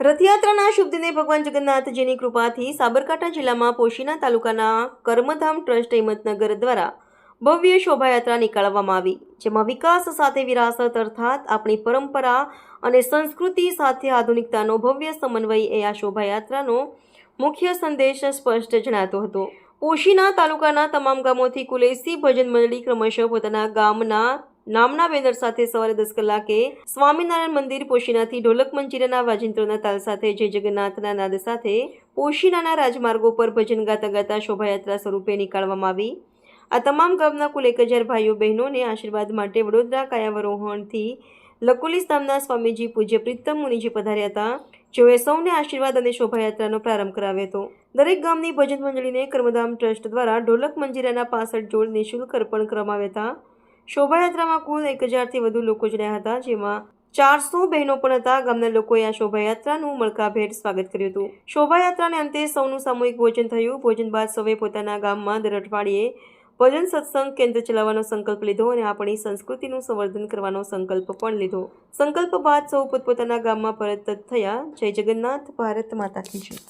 રથયાત્રાના શુભ દિને ભગવાન જગન્નાથજીની કૃપાથી સાબરકાંઠા જિલ્લામાં પોશીના તાલુકાના કર્મધામ ટ્રસ્ટ હિંમતનગર દ્વારા ભવ્ય શોભાયાત્રા નીકાળવામાં આવી, જેમાં વિકાસ સાથે વિરાસત અર્થાત આપણી પરંપરા અને સંસ્કૃતિ સાથે આધુનિકતાનો ભવ્ય સમન્વય એ આ શોભાયાત્રાનો મુખ્ય સંદેશ સ્પષ્ટ જણાતો હતો. પોશીના તાલુકાના તમામ ગામોથી કુલ ભજન મંડળી ક્રમશઃ પોતાના ગામના નામના બેનર સાથે સવારે દસ કલાકે સ્વામિનારાયણ મંદિર, પોશીનાથી ઢોલક મંજીરાના વાજિંત્રોના તાલ સાથે જય જગન્નાથના નાદ સાથે પોશીનાના રાજમાર્ગો પર ભજન ગાતા ગાતા શોભાયાત્રા સ્વરૂપે નીકાળવામાં આવી. આ તમામ ગામના કુલ એક હજાર ભાઈઓ બહેનોને આશીર્વાદ માટે વડોદરા કાયાવરોહણથી લકુલીસ ધામના સ્વામીજી પૂજ્ય પ્રીતમ મુનિજી પધાર્યા હતા, જેઓએ સૌને આશીર્વાદ અને શોભાયાત્રાનો પ્રારંભ કરાવ્યો હતો. દરેક ગામની ભજન મંડળીને કર્મધામ ટ્રસ્ટ દ્વારા ઢોલક મંજીરાના પાસઠ જોડ નિઃશુલ્ક અર્પણ કરવામાં આવ્યા હતા. શોભાયાત્રામાં કુલ એક હજારથી વધુ લોકો જોડાયા હતા, જેમાં ચારસો બહેનો પણ હતા. ગામના લોકોએ આ શોભાયાત્રાનું મળકાભેર સ્વાગત કર્યું હતું. શોભાયાત્રાને અંતે સૌનું સામૂહિક ભોજન થયું. ભોજન બાદ સૌએ પોતાના ગામમાં દર અઠવાડિયે ભજન સત્સંગ કેન્દ્ર ચલાવવાનો સંકલ્પ લીધો અને આપણી સંસ્કૃતિનું સંવર્ધન કરવાનો સંકલ્પ પણ લીધો. સંકલ્પ બાદ સૌ પોતપોતાના ગામમાં પરત થયા. જય જગન્નાથ, ભારત માતા કી જય.